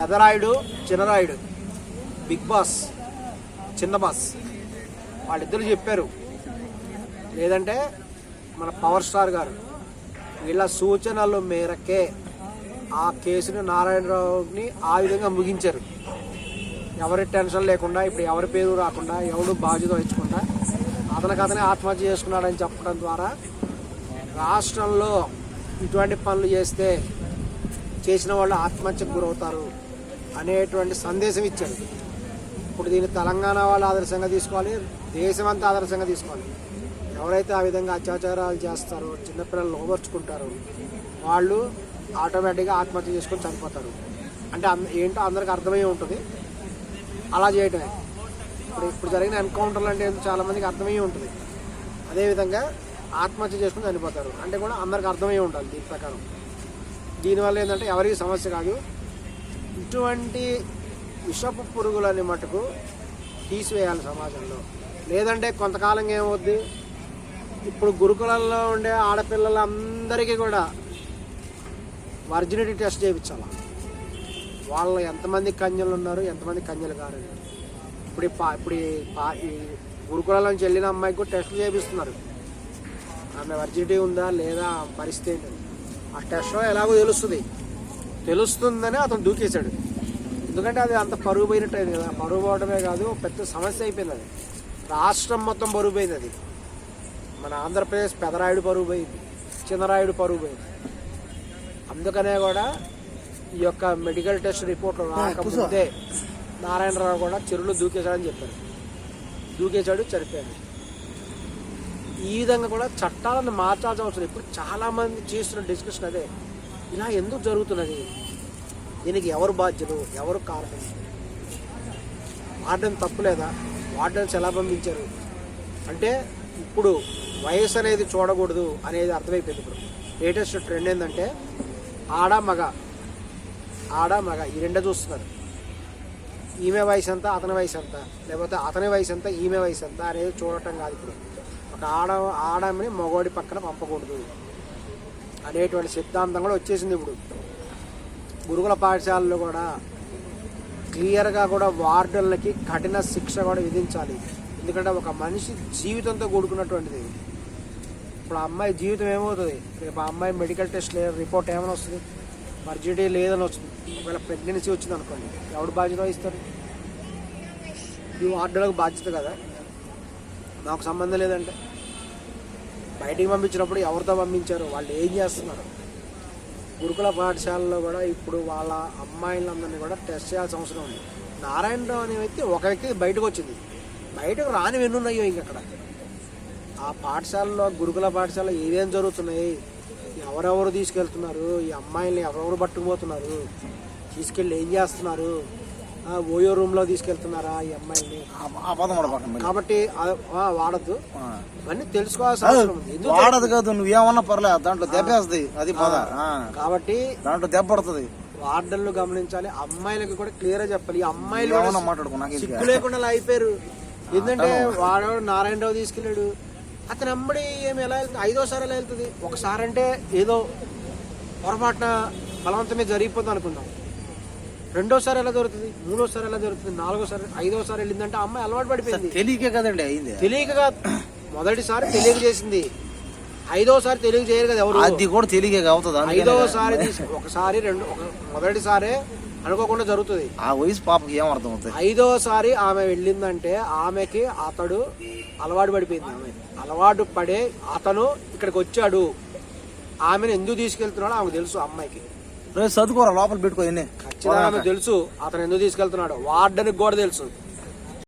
Pedarayudu Chinnarayudu big boss చిన్న boss. వాళ్ళిద్దరు చెప్పారు లేదంటే మన పవర్ స్టార్ గారు వీళ్ళ సూచనల మేరకే ఆ కేసును నారాయణరావుని ఆ విధంగా ముగించారు. ఎవరి టెన్షన్ లేకుండా ఇప్పుడు ఎవరి పేరు రాకుండా ఎవడు బాధ్యత వహించకుండా అతనికి అతనే ఆత్మహత్య చేసుకున్నాడని చెప్పడం ద్వారా రాష్ట్రంలో ఇటువంటి పనులు చేస్తే చేసిన వాళ్ళు ఆత్మహత్యకు గురవుతారు. అనేటువంటి సందేశం ఇచ్చారు. ఇప్పుడు దీన్ని తెలంగాణ వాళ్ళు ఆదర్శంగా తీసుకోవాలి దేశమంతా ఆదర్శంగా తీసుకోవాలి. ఎవరైతే ఆ విధంగా అత్యాచారాలు చేస్తారో చిన్నపిల్లలు లోపరుచుకుంటారో వాళ్ళు ఆటోమేటిక్గా ఆత్మహత్య చేసుకొని చనిపోతారు. అంటే అంద- ఏంటో అందరికి అర్థమై ఉంటుంది. అలా చేయటమే. ఇప్పుడు ఇప్పుడు జరిగిన ఎన్కౌంటర్లు అంటే ఏంటో అర్థమై ఉంటుంది. అదేవిధంగా ఆత్మహత్య చేసుకుని చనిపోతారు. అంటే కూడా అందరికి అర్థమయ్యే ఉండాలి దీని ప్రకారం. దీనివల్ల ఏంటంటే ఎవరికి సమస్య కాదు. ఇటువంటి విషపు పురుగులని మటుకు తీసివేయాలి సమాజంలో. లేదంటే కొంతకాలం ఏమవుద్ది? ఇప్పుడు గురుకులంలో ఉండే ఆడపిల్లలందరికీ కూడా వర్జినిటీ టెస్ట్ చేయించాలి? వాళ్ళు ఎంతమంది కన్యలు ఉన్నారు ఎంతమంది కన్యలు కారు ఇప్పుడు పా ఇప్పుడు పా- ఈ గురుకులాల నుంచి వెళ్ళిన అమ్మాయికి కూడా టెస్టులు చేపిస్తున్నారు ఆమె వర్జినిటీ ఉందా లేదా? పరిస్థితి ఏంటి ఆ టెస్ట్లో ఎలాగో తెలుస్తుంది. తెలుస్తుందని అతను దూకేశాడు. ఎందుకంటే అది అంత పరుగు పోయినట్టు అయింది కదా. పరుగు పోవడమే కాదు పెద్ద సమస్య అయిపోయింది అది. రాష్ట్రం మొత్తం పరుగు పోయింది అది. మన ఆంధ్రప్రదేశ్ పెదరాయుడు పరుగు పోయింది చిన్నరాయుడు పరుగు పోయింది. అందుకనే కూడా ఈ యొక్క మెడికల్ టెస్ట్ రిపోర్ట్ రాకముందే నారాయణరావు కూడా చెరువులో దూకేశాడని చెప్పారు. దూకేశాడు చనిపోయాడు. ఈ విధంగా కూడా చట్టాలను మార్చాల్సిన అవసరం. ఇప్పుడు చాలా మంది చేస్తున్న డిస్కషన్ అదే. ఇలా ఎందుకు జరుగుతున్నది? దీనికి ఎవరు బాధ్యులు? ఎవరు కారణం? వార్డెన్ తప్పు లేదా? వార్డెన్స్ ఎలా పంపించారు? అంటే ఇప్పుడు వయసు అనేది చూడకూడదు అనేది అర్థమైపోయింది ఇప్పుడు. లేటెస్ట్ ట్రెండ్ ఏంటంటే ఆడ మగ ఆడ మగ ఈ రెండే చూస్తున్నారు. ఈమె వయసు ఎంత అతని వయసు ఎంత లేకపోతే అతని వయసు ఎంత ఈమె వయసు ఎంత అనేది చూడటం కాదు ఇప్పుడు. ఒక ఆడ ఆడమని మగవాడి పక్కన పంపకూడదు. అనేటువంటి సిద్ధాంతం కూడా వచ్చేసింది ఇప్పుడు. గురుకుల పాఠశాలలో కూడా క్లియర్గా కూడా వార్డులకి కఠిన శిక్ష కూడా విధించాలి. ఎందుకంటే ఒక మనిషి జీవితంతో కూడుకున్నటువంటిది. ఇప్పుడు ఆ అమ్మాయి జీవితం ఏమవుతుంది? రేపు ఆ అమ్మాయి మెడికల్ టెస్ట్ లేదు రిపోర్ట్ ఏమైనా వస్తుంది? మర్జిటీ లేదని వస్తుంది. ఒకవేళ ప్రెగ్నెన్సీ వచ్చింది అనుకోండి ఎవడు బాధ్యత వహిస్తారు? ఈ వార్డులకు బాధ్యత కదా? నాకు సంబంధం లేదంటే. బయటికి పంపించినప్పుడు ఎవరితో పంపించారు? వాళ్ళు ఏం చేస్తున్నారు? గురుకుల పాఠశాలలో కూడా ఇప్పుడు వాళ్ళ అమ్మాయిలందరినీ కూడా టెస్ట్ చేయాల్సిన అవసరం ఉంది. నారాయణరావు అనే వ్యక్తి ఒక వ్యక్తి బయటకు వచ్చింది. బయటకు రాని వెన్నున్నాయో ఇంకక్కడ ఆ పాఠశాలలో గురుకుల పాఠశాల ఏమేం జరుగుతున్నాయి? ఎవరెవరు తీసుకెళ్తున్నారు? ఈ అమ్మాయిల్ని ఎవరెవరు పట్టుకుపోతున్నారు? తీసుకెళ్ళి ఏం చేస్తున్నారు? ఓయో రూమ్లో తీసుకెళ్తున్నారా ఈ అమ్మాయిని. కాబట్టి వాడద్దు. ఇవన్నీ తెలుసుకోవాల్సిన వాడదు కాదు నువ్వేమన్నా పర్లేదు దాంట్లో దెబ్బేస్తుంది అది ఆ. కాబట్టి దాంట్లో దెబ్బ పడుతుంది. వార్డన్లు గమనించాలి అమ్మాయిలకి కూడా క్లియర్గా చెప్పాలి. ఈ అమ్మాయిలు కూడా ఏమన్నా మాట్లాడుకో నాకు సిగ్గు లేకుండా అయిపోయారు ఎందుకంటే వాడు నారాయణరావు తీసుకెళ్ళాడు. అతను అమ్మడి ఏమి ఎలా వెళ్తుంది? ఐదోసారి ఎలా వెళ్తుంది? ఒకసారి అంటే ఏదో పొరపాటున బలవంతమే జరిగిపోతుంది అనుకుందాం. రెండోసారి ఎలా జరుగుతుంది? మూడోసారి ఎలా జరుగుతుంది? నాలుగోసారి ఐదోసారి వెళ్ళిందంటే ఆ అమ్మాయి అలవాటు పడిపోయింది. తెలియకే కదండి అయింది. తెలియకగా మొదటిసారి తెలియక చేసింది. ఐదోసారి తెలియక చేయరు కదా ఎవరు? అది కూడా తెలియకే అవుతుంది ఐదోసారి ఒకసారి రెండు మొదటిసారి అనుకోకుండా జరుగుతుంది. ఆ వయసు పాపకి ఏం అర్థం అవుతుంది? ఐదోసారి ఆమె వెళ్ళిందంటే ఆమెకి అతడు అలవాటు పడిపోయింది. ఆమె అలవాటు పడే అతను ఇక్కడికి వచ్చాడు. ఆమెను ఎందుకు తీసుకెళ్తున్నాడో ఆమెకు తెలుసు అమ్మాయికి. రేపు చదువుకోరా లోపల పెట్టుకో తెలుసు. అతను ఎందుకు తీసుకెళ్తున్నాడు. వార్డెన్కి కూడా తెలుసు.